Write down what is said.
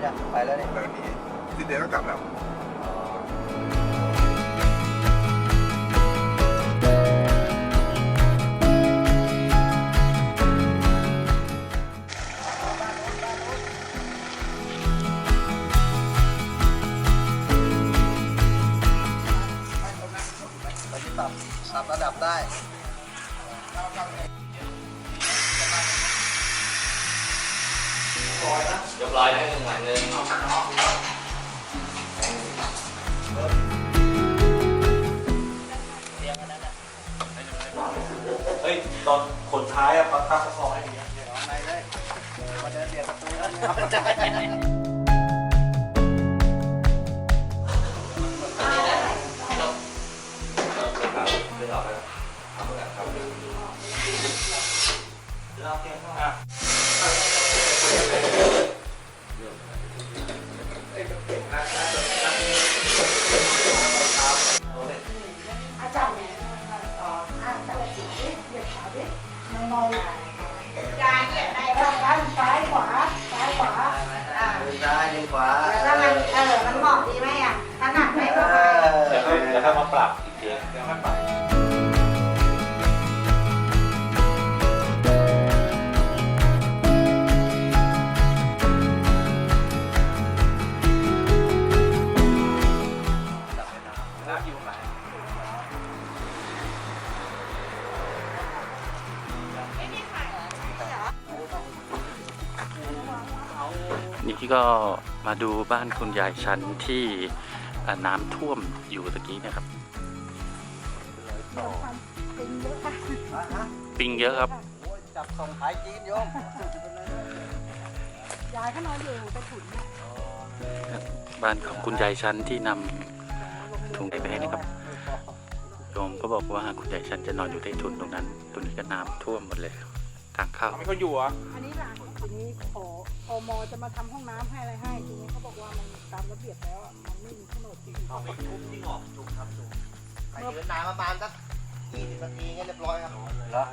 ไปกรุงเทพไม่ใช่ไปแล้วนี่เดี๋ยวนี้ที่เดียวก็กลับแล้วไปที่ปรับปรับระดับได้ เรียบร้อยแล้หนึ่งหลังหนึ่งเฮ้ยตอนคนท้ายอะประคับประคองให้อย่างเงี้ยเอาในเลยมาเดินเบียดประตูแล้วนะครับไม่หลอกแล้วเอาไปครับเราเตรียมเข้า มาอาจารย์เนี่ยอ๋ออะแต่ละสีเหยียบขาดิมองมองจานเหยียบได้บ้างกันซ้ายขวาซ้ายขวาอ่าดึงซ้ายดึงขวาแล้วมันเออมันเหมาะดีไหมอะถนัดไหมเอประมาณอเดี๋ยวให้เดี๋ยวให้มาปรับอีกทีเดี๋ยวให้ปรับ นนี่ก็มาดูบ้านคุณยายชันที่อ่าน้ำท่วมอยู่ตะกี้เนะครับเป็นเยอะค่ะอะฮะปิงเยอะครับโอ้ยจับส่งขายจีนโยม ยายเขานอนอยู่ใต้ถุนบ้านของคุณยายชันที่นำถุงไปให้นะครับ โยมก็บอกว่าคุณยายชันจะนอนอยู่ใต้ถุนตรงนั้น ตรงนี้ก็น้ำท่วมหมดเลยทางเข้ามีคนอยู่เหรออันนี้หลังทีนี้ขอพมจะมาทำห้องน้ำให้อะไรให้ทีนี้เขาบอกว่ามันตามระเบียบแล้วอะมันไม่มีโฉนดที่เขาไปทุบที่ออกจุกครับจุกไปยืนนานประมาณสักยี่สิบนาทีก็เรียบร้อยครับ เหรอ